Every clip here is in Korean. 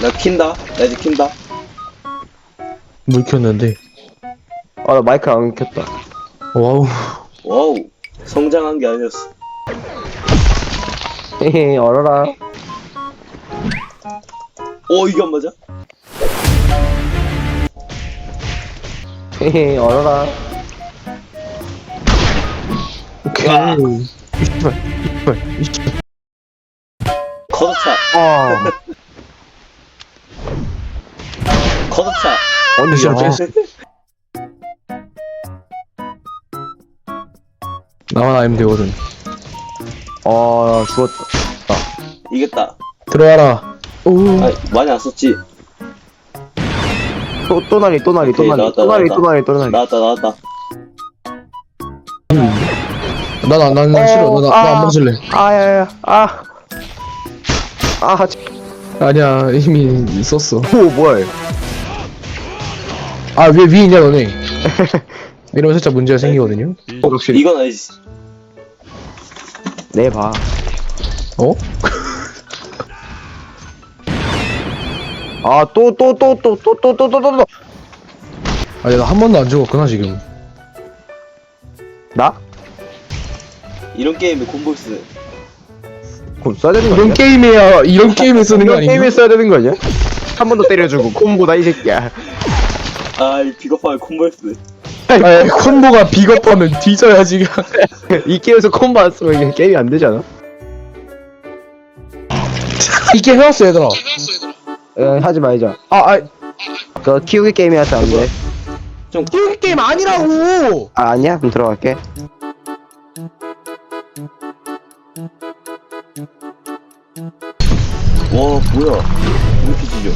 나 킨다. 나 이제 킨다. 물 켰는데. 아, 나 마이크 안 켰다. 와우. 와우. 성장한 게 아니었어. 헤헤, 얼어라. 오, 이게 안 맞아? 헤헤, 얼어라. 오케이. 와. 이발, 이발, 이발. 커드차. 아, 커드차. 언니, 진짜 아, 뺐어. 나만 아니면 되거든. 아, 죽었다. 이겼다. 들어와라. 오. 아, 많이 안 썼지? 또, 또 날이, 또 날이, 또 오케이, 날이, 나왔다, 또 나왔다. 또 날이, 또 날이. 나왔다, 나왔다. 난, 난, 난, 난 싫어. 나, 나, 아. 나안 먹을래. 아, 야, 야, 아. 아, 지- 아니야, 이미 썼어. 오, 뭐야. 아, 왜 위에 있냐, 너네. 이러면 살짝 문제가 생기거든요. 어, 역시. 이건 아니지. 네, 봐. 어? 아, 또, 또, 또, 또, 또, 또, 또, 또, 또, 또. 아니, 나 한 번도 안 죽었구나, 지금. 나? 이런 게임에 콤보스. 그럼 써야 되는 거 이런 아니야? 게임이야, 이런 게임에 쓰는 거 이런 아닌가? 게임에 써야 되는 거 아니야? 한 번 더 때려주고, 콤보다, 이 새끼야. 아, 이 비겁한 콤보스. 아, 콤보가 비겁하면 뒤져야지. 이 게임에서 콤보 안 쓰면 이게 게임이 안 되잖아? 이게 해왔어, 얘들아. 에, 하지 말자. 아, 아, 그 키우기 게임이 할때 안 돼. 좀, 이게 게임 아니라고! 아, 아니야? 그럼 들어갈게. 와, 뭐야. 왜 이렇게 지져?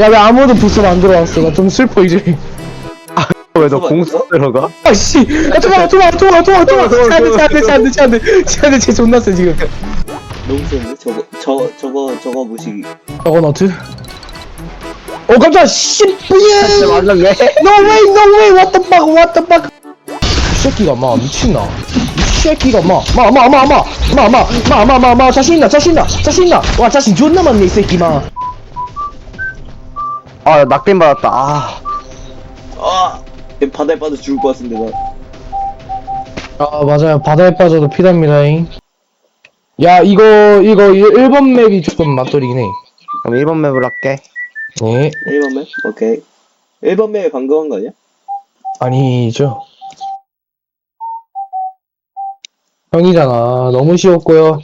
야, 왜 아무도 부스로 안 들어왔어? 나 좀 슬퍼, 이제. 왜너 써봐, 공수 써? 들어가? 아, 씨! 야, 도망가, 도망가, 도망가, 도망가, 도망가! 쟤안 돼, 쟤안 돼, 쟤안 돼, 쟤안 돼, 쟤안 돼, 쟤 존나 세, 지금. 너무 센데? 저거, 저, 저거, 저거 무식이. 저거 너트? 어, 깜짝이야, 씨! 진짜 뿌예! 완전 왜? No way, no way, what the fuck, what the fuck! 이 새끼가 마, 미친나. 이 새끼가 마, 마, 마, 마, 마, 마, 마, 마, 마, 마, 마, 자신 있나, 자신 있나, 자신 있나. 와, 자신 존나 많네, 이 새끼, 마. 아, 낙뎀 받았다. 아. 아! 얘 바다에 빠져 죽을 것 같은데, 나. 아, 맞아요. 바다에 빠져도 피답니다잉. 야, 이거, 이거, 1번 맵이 조금 맛돌이긴 해. 그럼 1번 맵을 할게. 네. 1번 맵? 오케이. 1번 맵에 방금 한 거 아니야? 아니죠. 형이잖아. 너무 쉬웠고요.